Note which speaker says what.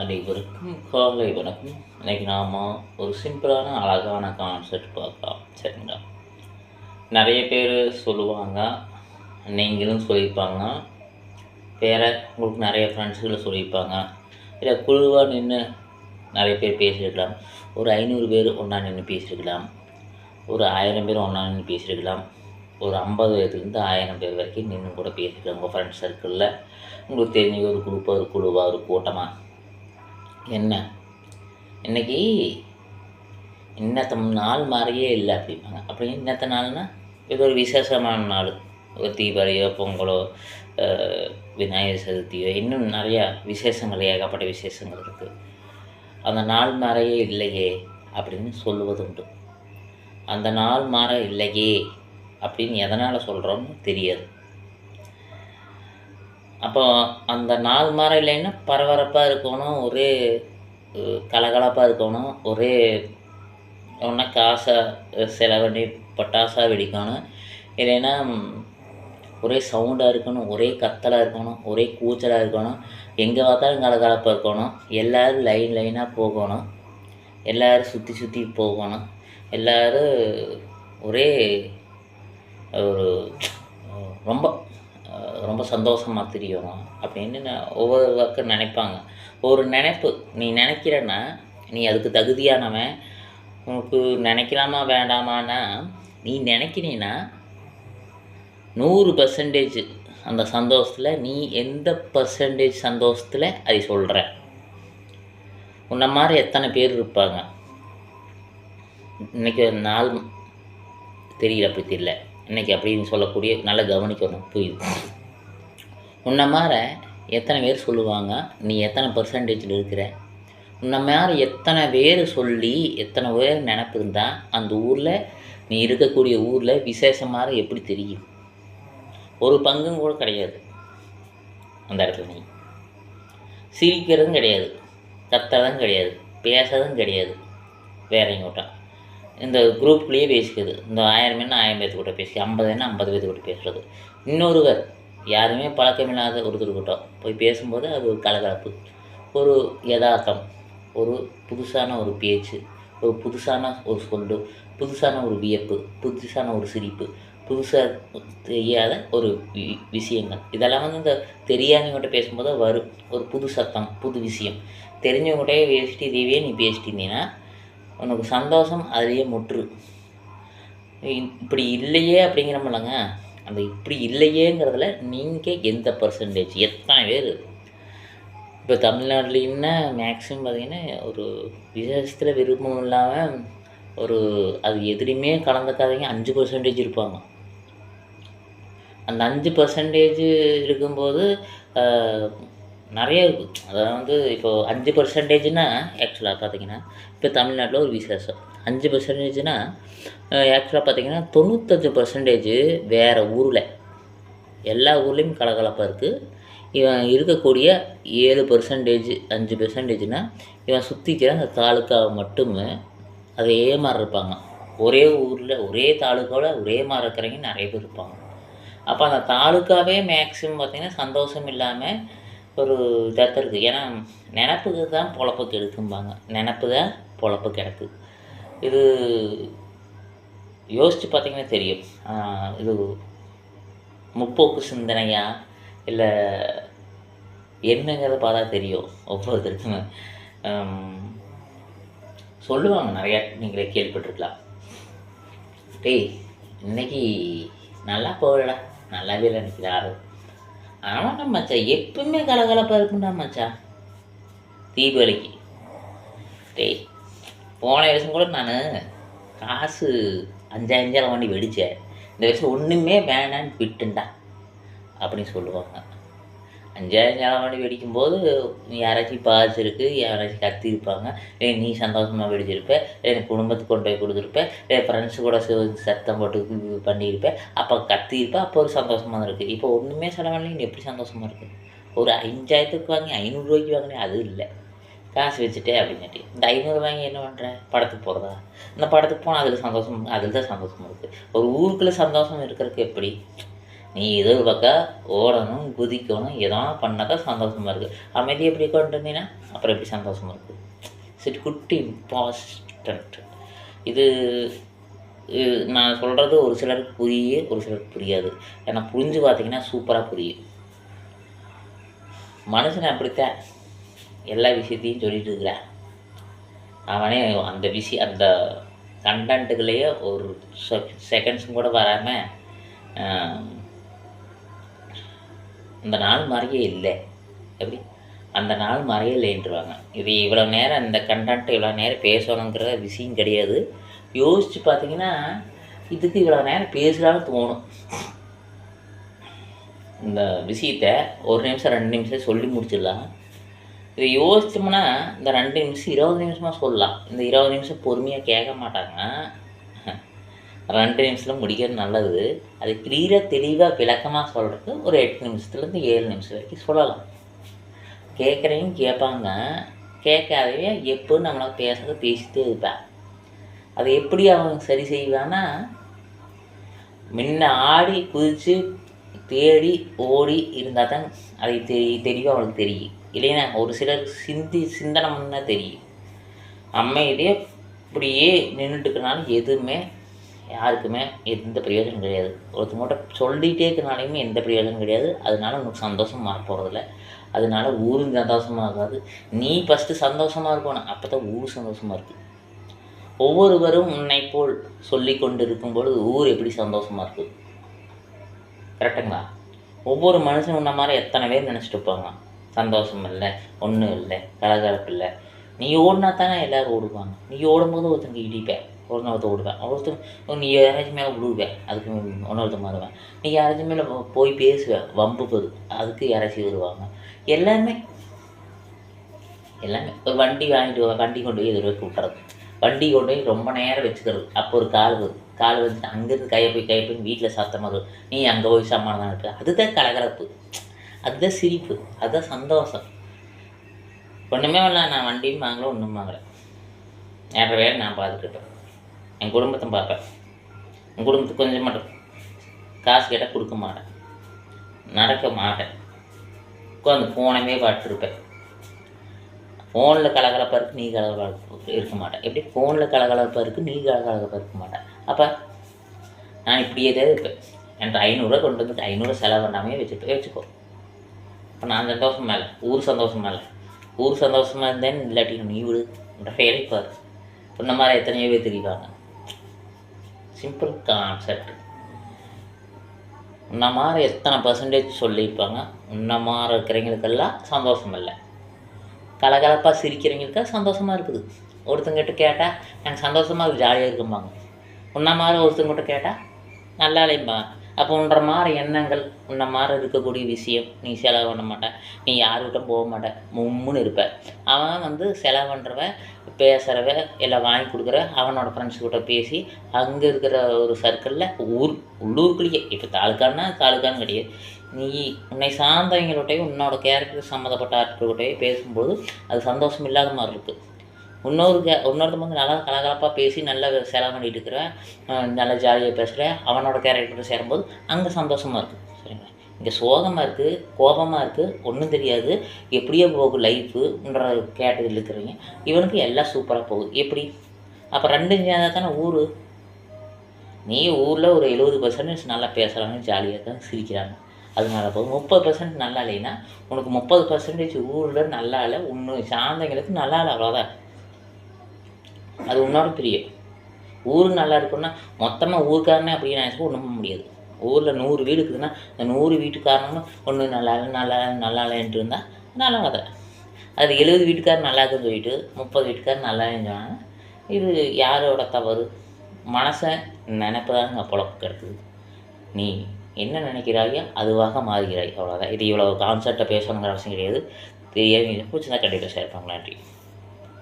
Speaker 1: அனைவருக்கும் காலை வணக்கம். இன்றைக்கி நாம் ஒரு சிம்பிளான அழகான கான்செப்ட் பார்க்கலாம். சரிங்களா? நிறைய பேர் சொல்லுவாங்க நீங்களும் சொல்லியிருப்பாங்க. வேறு உங்களுக்கு நிறைய ஃப்ரெண்ட்ஸுகளை சொல்லியிருப்பாங்க. இல்லை குழுவாக நின்று நிறைய பேர் பேசியிருக்கலாம். ஒரு ஐநூறு பேர் ஒன்றா நின்று பேசியிருக்கலாம். ஒரு ஆயிரம் பேர் ஒன்றா நின்று பேசியிருக்கலாம். ஒரு ஐம்பது பேர்லேருந்து ஆயிரம் பேர் வரைக்கும் நின்று கூட பேசியிருக்கலாம். உங்கள் ஃப்ரெண்ட்ஸ் சர்க்கிளில் உங்களுக்கு தெரிஞ்ச ஒரு குரூப்பாக ஒரு குழுவாக ஒரு கூட்டமாக என்ன? இன்றைக்கி இன்னத்த நாள் மாதிரியே இல்லை அப்படிம்பாங்க. அப்படி இன்னத்த நாள்னா இது ஒரு விசேஷமான நாள். ஒரு தீபாவளியோ பொங்கலோ விநாயகர் சதுர்த்தியோ இன்னும் நிறையா விசேஷங்கள் ஏகப்பட்ட விசேஷங்கள் இருக்குது அந்த நாள் மாதிரியே இல்லையே அப்படின்னு சொல்லுவதுண்டு. அந்த நாள் மாற இல்லையே அப்படின்னு எதனால் சொல்கிறோம்னு தெரியாது. அப்போ அந்த நாள் மாற இல்லைன்னா பரபரப்பாக இருக்கணும் ஒரே கலகலப்பாக இருக்கணும் ஒரே ஒன்றா காசை செலவழி பட்டாசாக வெடிக்கணும். இல்லைன்னா ஒரே சவுண்டாக இருக்கணும் ஒரே கத்தலாக இருக்கணும் ஒரே கூச்சலாக இருக்கணும் எங்கே பார்த்தாலும் கலகலப்பாக இருக்கணும். எல்லோரும் லைன் லைனாக போகணும். எல்லோரும் சுற்றி சுற்றி போகணும். எல்லோரும் ஒரே ஒரு ரொம்ப ரொம்ப சந்தோஷமாக தெரியணும் அப்படின்னு நான் ஒவ்வொரு பக்கம் நினைப்பாங்க. ஒரு நினைப்பு நீ நினைக்கிறன்னா நீ அதுக்கு தகுதியானவன் உனக்கு நினைக்கலாமா வேண்டாமான்னா நீ நினைக்கிறீன்னா நூறு பர்சன்டேஜ் அந்த சந்தோஷத்தில் நீ எந்த பர்சன்டேஜ் சந்தோஷத்தில் அதை சொல்கிற உன்ன மாதிரி எத்தனை பேர் இருப்பாங்க? இன்னைக்கு ஒரு நாள் தெரியல அப்படி தெரியல. இன்றைக்கி அப்படின்னு சொல்லக்கூடிய நல்லா கவனிக்கணும் புரியுது. உன்ன மாதிரி எத்தனை பேர் சொல்லுவாங்க நீ எத்தனை பர்சன்டேஜில் இருக்கிற? உன்ன மாதிரி எத்தனை பேர் சொல்லி எத்தனை பேர் நினப்பு இருந்தால் அந்த ஊரில் நீ இருக்கக்கூடிய ஊரில் விசேஷமாக எப்படி தெரியும்? ஒரு பங்கும் கூட கிடையாது. அந்த இடத்துல நீ. சிரிக்கிறதும் கிடையாது. கத்துறதும் கிடையாது. பேசுறதும் கிடையாது. வேற எங்கோட்டா இந்த குரூப்லேயே பேசிக்கிறது. இந்த ஆயிரம் என்ன ஆயிரம் பேர்த்து கூட பேசி ஐம்பது என்ன ஐம்பது பேர்த்து கூட பேசுகிறது இன்னொருவர் யாருமே பழக்கமில்லாத ஒருத்தர்கிட்ட போய் பேசும்போது அது ஒரு கலகலப்பு. ஒரு யதார்த்தம் ஒரு புதுசான ஒரு பேச்சு ஒரு புதுசான ஒரு சொல்லு புதுசான ஒரு வியப்பு புதுசான ஒரு சிரிப்பு புதுசாக தெரியாத ஒரு வி- விஷயங்கள். இதெல்லாம் வந்து இந்த தெரியாதவங்ககிட்ட பேசும்போது வரும். ஒரு புது சத்தம் புது விஷயம். தெரிஞ்சவங்ககிட்டயே பேசிட்டு இதையே நீ பேசிட்டு இருந்தீங்கன்னா உனக்கு சந்தோஷம் அதுலேயே முற்று. இப்படி இல்லையே அப்படிங்கிறமில்லங்க அந்த இப்படி இல்லையேங்கிறதுல நீங்கள் எந்த பர்சன்டேஜ் எத்தனை பேர்? இப்போ தமிழ்நாட்டிலன்னா மேக்ஸிமம் பார்த்திங்கன்னா ஒரு விசேஷத்தில் விருப்பம் இல்லாமல் ஒரு அது எதுலேயுமே கலந்துக்காதவங்க அஞ்சு பர்சன்டேஜ் இருப்பாங்க. அந்த அஞ்சு பர்சன்டேஜ் இருக்கும்போது நிறைய இருக்குது அதாவது வந்து இப்போது அஞ்சு பர்சன்டேஜ்னா ஆக்சுவலாக பார்த்தீங்கன்னா இப்போ தமிழ்நாட்டில் ஒரு விசேஷம் அஞ்சு பர்சன்டேஜ்னா ஆக்சுவலாக பார்த்தீங்கன்னா தொண்ணூத்தஞ்சு பர்சன்டேஜ் வேறு ஊரில். எல்லா ஊர்லேயும் கலகலப்பாக இருக்குது இவன் இருக்கக்கூடிய ஏழு பர்சன்டேஜ் அஞ்சு பர்சன்டேஜ்னால் இவன் சுற்றிக்கிற அந்த தாலுக்காவை மட்டுமே அதே மாதிரி இருப்பாங்க ஒரே ஊரில் ஒரே தாலுக்காவில் ஒரே மாதிரி இருக்கிறவங்க நிறைய பேர் இருப்பாங்க. அப்போ அந்த தாலுக்காவே மேக்ஸிமம் பார்த்திங்கன்னா சந்தோஷம் இல்லாமல் ஒரு இதாக இருக்குது. ஏன்னா நினப்புக்கு தான் பொழப்பு கெடுக்கும்பாங்க. நினப்பு தான் பொழப்பு கிடக்கு. இது யோசித்து பார்த்தீங்கன்னா தெரியும். இது முற்போக்கு சிந்தனையா? இல்லை என்னங்கிறத பார்த்தா தெரியும். ஒவ்வொருத்தருக்குமே. சொல்லுவாங்க நிறையா. நீங்களே கேள்விப்பட்டிருக்கலாம். டேய் இன்னைக்கு நல்லா போகலடா. நல்லாவே இல்லை இன்னைக்கு யாரும் ஆமாண்டா மச்சான். எப்பவுமே கலகலப்பாக இருக்கும்டா மச்சான். தீபாவளிக்கு டேய் போன வருஷம் கூட நான் காசு அஞ்சாயிரம் அஞ்சாயிரம் வண்டி வெடித்தேன் இந்த வருஷம் ஒன்றுமே வேணான்னு விட்டுண்டா அப்படின்னு சொல்லுவாங்க. அஞ்சாயிரம் அஞ்சாயிரம் வண்டி வெடிக்கும்போது யாராச்சும் பாதிச்சிருக்கு யாராச்சும் கத்திருப்பாங்க இல்லை நீ சந்தோஷமாக வெடிச்சிருப்ப இல்லை குடும்பத்துக்கு கொண்டு போய் கொடுத்துருப்ப இல்லை ஃப்ரெண்ட்ஸு கூட சேர்ந்து சத்தம் போட்டு இது பண்ணியிருப்ப அப்போ கத்தியிருப்ப அப்போ ஒரு சந்தோஷமாக இருக்குது இப்போ ஒன்றுமே செலவில்லை எப்படி சந்தோஷமாக இருக்குது ஒரு அஞ்சாயிரத்துக்கு வாங்கி ஐநூறுரூவாய்க்கு வாங்கினே அது இல்லை. காசு வச்சுட்டே அப்படின்னுட்டு இந்த ஐநூறு வாங்கி என்ன பண்ணுற படத்துக்கு போகிறதா இந்த படத்துக்கு போனால் அதில் சந்தோஷம் அதில் தான் சந்தோஷமாக இருக்குது ஒரு ஊருக்குள்ளே சந்தோஷம் இருக்கிறதுக்கு எப்படி? நீ எதிர்பார்க்க ஓடணும் குதிக்கணும் எதனா பண்ணாக்கா சந்தோஷமாக இருக்குது அமைதி எப்படி கொண்டிருந்தீங்கன்னா அப்புறம் எப்படி சந்தோஷமாக இருக்குது சரி குட்டி இம்பாஸ்டன்ட் இது இது நான் சொல்கிறது ஒரு சிலருக்கு புரிய ஒரு சிலருக்கு புரியாது. ஏன்னா புரிஞ்சு பார்த்தீங்கன்னா சூப்பராக புரியும். மனுஷனை அப்படித்தான் எல்லா விஷயத்தையும் சொல்லிட்டு இருக்கிறேன். அவனே அந்த விஷயம் அந்த கண்டென்ட்டுக்குள்ளேயே ஒரு செகண்ட்ஸும் கூட வராமல் அந்த நாள் மாதிரியே இல்லை. எப்படி? அந்த நாள் மாதிரியே இல்லைன்ட்டுருவாங்க இது இவ்வளோ நேரம் இந்த கண்டென்ட் இவ்வளோ நேரம் பேசணுங்கிற விஷயம் கிடையாது. யோசித்து பார்த்தீங்கன்னா இதுக்கு இவ்வளோ நேரம் பேசலாம்னு தோணும். இந்த விஷயத்த ஒரு நிமிஷம் ரெண்டு நிமிஷம் சொல்லி முடிச்சிடலாம். இதை யோசித்தோம்னா இந்த ரெண்டு நிமிஷம் இருபது நிமிஷமாக சொல்லலாம். இந்த இருபது நிமிஷம் பொறுமையாக கேட்க மாட்டாங்க. ரெண்டு நிமிஷத்தில் முடிக்கிறது நல்லது. அது கிளியராக தெளிவாக விளக்கமாக சொல்கிறதுக்கு ஒரு எட்டு நிமிஷத்துலேருந்து ஏழு நிமிஷம் வரைக்கும் சொல்லலாம். கேட்குறவங்க கேட்பாங்க. கேட்காதவே எப்போ நம்மளை பேசுறது பேசிட்டே இருப்பேன். அதை எப்படி அவங்க சரி செய்வான்னா முன்ன ஆடி குதித்து தேடி ஓடி இருந்தால் தான் அதை தெரிய தெளிவாக அவளுக்கு தெரியும். இல்லைன்னா ஒரு சிலர் சிந்தி சிந்தனை தெரியும். அம்மையிலே இப்படியே நின்றுட்டுக்கனால எதுவுமே யாருக்குமே எந்த பிரயோஜனம் கிடையாது. ஒருத்தர் மட்டும் சொல்லிகிட்டே இருக்கிறனாலையுமே எந்த பிரயோஜனம் கிடையாது. அதனால உனக்கு சந்தோஷம் மாற போகிறதில்ல அதனால ஊரும் சந்தோஷமாக இருக்காது. நீ ஃபஸ்ட்டு சந்தோஷமாக இருக்கணும். அப்போ தான் ஊர் சந்தோஷமாக இருக்குது ஒவ்வொருவரும் உன்னை போல் சொல்லி கொண்டு இருக்கும்பொழுது ஊர் எப்படி சந்தோஷமாக இருக்குது கரெக்டுங்களா? ஒவ்வொரு மனுஷன் உன்ன மாதிரி எத்தனை பேர் நினச்சிட்டு இருப்பாங்க? சந்தோஷம் இல்லை ஒன்றும் இல்லை கலகலப்பு இல்லை. நீ ஓடினா தானே எல்லோரும் ஓடுவாங்க. நீ ஓடும்போது ஒருத்தங்க இடிப்பேன். ஒருத்தன் விடுவேன் ஒருத்தன் நீ யாராச்சும் மேலே விடுவேன் அதுக்கு இன்னொருத்தன் மாறுவேன். நீ யாராச்சும் மேலே போய் பேசுவேன் வம்பு போது அதுக்கு யாராச்சும் வருவாங்க. எல்லாமே எல்லாமே. ஒரு வண்டி வாங்கிட்டு வண்டி கொண்டு போய் எதிர்க்க விட்டுறது வண்டி கொண்டு போய் ரொம்ப நேரம் வச்சுக்கிறது. அப்போ ஒரு கால் வருது. கால் வந்து அங்கேருந்து கையை போய் கையை போய் வீட்டில் சத்தமாக இருக்கும் நீ அங்கே போய் சமாளம் தான் அதுதான் கலகலப்பு. அதுதான் சிரிப்பு. அதுதான் சந்தோஷம். ஒன்றுமே வரல நான் வண்டியும் வாங்கல ஒன்றும் வாங்கலை. நேர வேலை நான் பார்த்துக்கிட்டேன் என் குடும்பத்தை பார்ப்பேன். என் குடும்பத்துக்கு கொஞ்சம் மட்டும் காசு கேட்டால் கொடுக்க மாட்டேன். நடக்க மாட்டேன். உட்காந்து ஃபோனவே பார்த்துருப்பேன். ஃபோனில் கலகலப்பாக இருக்குது நீ கலகலப்பாக இருக்க மாட்டேன். எப்படி? ஃபோனில் கலகலப்பாக இருக்குது நீ கலகலப்பாக இருக்க மாட்டேன். அப்போ நான் இப்படியே தான் இருப்பேன். என்கிட்ட ஐநூறுரூவா கொண்டு வந்துட்டு ஐநூறுரூவா செலவு பண்ணாமே வச்சுட்டு வச்சுக்கோ. இப்போ நான் சந்தோஷம் மேலே ஊர் சந்தோஷம் மேலே ஊர் சந்தோஷமாக இருந்தேன் இல்லாட்டி நீ விடு. என்ற ஃபெயில் பாரு. இந்த மாதிரி எத்தனையோ பேர் தெரியுவாங்க சிம்பிள் கான்செப்ட் உன்ன மாதிரி எத்தனை பர்சன்டேஜ் சொல்லியிருப்பாங்க? உன்ன மாதிரி இருக்கிறவங்களுக்கெல்லாம் சந்தோஷம் இல்லை கலகலப்பாக சிரிக்கிறவங்களுக்கு சந்தோஷமாக இருக்குது. ஒருத்தங்கிட்ட கேட்டால் எனக்கு சந்தோஷமாக இருக்குது ஜாலியாக இருக்கும்பாங்க. உன்ன மாதிரி ஒருத்தங்கிட்ட கேட்டால் நல்லா அப்போ உன்ற மாதிரி எண்ணங்கள் உன்ன மாதிரி இருக்கக்கூடிய விஷயம் நீ செலவு பண்ண மாட்ட. நீ யாருக்கிட்ட போக மாட்டேன் மும்முன்னு இருப்ப. அவன் வந்து செலவு பண்ணுறவன் பேசுகிறவ எல்லாம் வாங்கி கொடுக்குற அவனோட ஃப்ரெண்ட்ஸ் கூட பேசி அங்கே இருக்கிற ஒரு சர்க்கிளில் ஊர் உள்ளூருக்குள்ளேயே. இப்போ தாலுக்கான்னா தாலுக்கான்னு கிடையாது. நீ உன்னை சார்ந்தவங்கள்கிட்டயும் உன்னோட கேரக்டர் சம்மந்தப்பட்ட ஆட்கள்கிட்டயும் பேசும்போது அது சந்தோஷம் இல்லாத மாதிரி இருக்குது இன்னொரு கே இன்னொருத்தன் வந்து நல்லா கலகலப்பாக பேசி நல்லா செலவு பண்ணிட்டு இருக்கிற நல்லா ஜாலியாக பேசுகிற அவனோட கேரக்டர் சேரும்போது அங்கே சந்தோஷமாக இருக்குது சரிங்களா? இங்கே சோகமாக இருக்குது கோபமாக இருக்குது ஒன்றும் தெரியாது. எப்படியோ போகும் லைஃபுன்ற கேட்டதில் இருக்கிறவங்க. இவனுக்கு எல்லாம் சூப்பராக போகுது. எப்படி? அப்போ ரெண்டும் தானே ஊர்? நீ ஊரில் ஒரு எழுபது பர்சன்டேஜ் நல்லா பேசுகிறாங்க ஜாலியாக தான் சிரிக்கிறாங்க. அதனால போதும் முப்பது பர்சன்ட் நல்லா இல்லைன்னா உனக்கு முப்பது பர்சன்டேஜ் ஊரில் நல்லா இல்லை ஒன்று சார்ந்தவங்களுக்கு நல்லா இல்லை அவ்வளோதான் அது உன்னோட பிரியம். ஊர் நல்லா இருக்குன்னா மொத்தமாக ஊருக்காரனே அப்படின்னு நினச்சா ஒன்றும் முடியாது. ஊரில் நூறு வீடு இருக்குதுன்னா அந்த நூறு வீட்டுக்காரனும் ஒன்று நல்லா இல்லை நல்லா இல்லை நல்லா இல்லைன்ட்டு இருந்தால் நல்லா கதை அது எழுபது வீட்டுக்காரர் நல்லா இருக்குன்னு சொல்லிட்டு முப்பது வீட்டுக்காரர் நல்லா சொன்னாங்க. இது யாரோட தவறு? மனசை நினைப்பதாங்க பொழப்பு கிடக்குது. நீ என்ன நினைக்கிறாயோ அதுவாக மாறுகிறாய். அவ்வளோதான் இது இவ்வளோ கான்செப்டை பேசணுங்கிற அவசியம் கிடையாது. தெரியாது பிடிச்சிருந்தா கண்டிப்பாக ஷேர் நன்றி